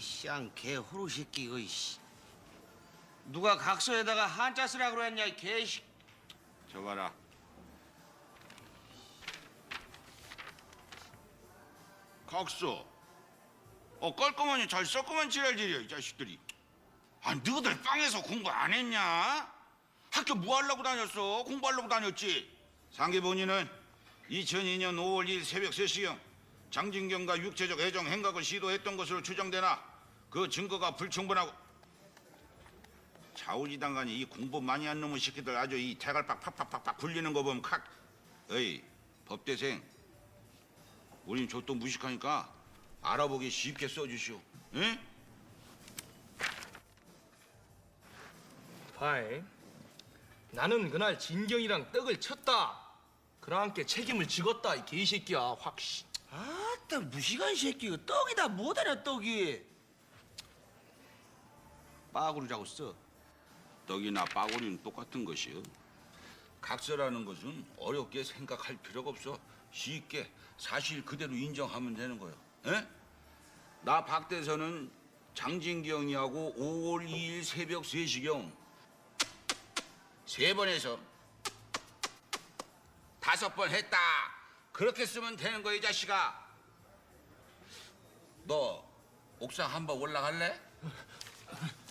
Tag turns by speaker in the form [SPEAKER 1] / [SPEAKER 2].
[SPEAKER 1] 씨앙 개 호루 새끼 이거 씨. 누가 각서에다가 한자 쓰라 그랬냐 이 개씨.
[SPEAKER 2] 저 봐라. 각서. 어 깔끔하니 잘 썼구만 지랄질이야 이 자식들이. 아 너희들 빵에서 공부 안 했냐? 학교 뭐 하려고 다녔어? 공부하려고 다녔지. 상기 본인은 2002년 5월 2일 새벽 3시경 장진경과 육체적 애정 행각을 시도했던 것으로 추정되나 그 증거가 불충분하고 좌우지당간이 이 공부 많이 한 놈의 새끼들 아주 이 대갈박 팍팍팍팍 굴리는 거 보면 칵 어이 법대생 우린 저또 무식하니까 알아보기 쉽게 써주시오 응?
[SPEAKER 3] 파이. 나는 그날 진경이랑 떡을 쳤다. 그랑께 책임을 지겠다 이 개새끼야 확. 씨.
[SPEAKER 1] 아따 무시간 새끼 이거 떡이다 뭐다냐 떡이. 빠구르자고 써.
[SPEAKER 2] 떡이나 빠구리는 똑같은 것이요 각서라는 것은 어렵게 생각할 필요가 없어 쉽게 사실 그대로 인정하면 되는 거요 에? 나 박대선은 장진경이하고 5월 2일 새벽 3시경 세번 해서 다섯 번 했다 그렇게 쓰면 되는 거야 이 자식아 너 옥상 한번 올라갈래?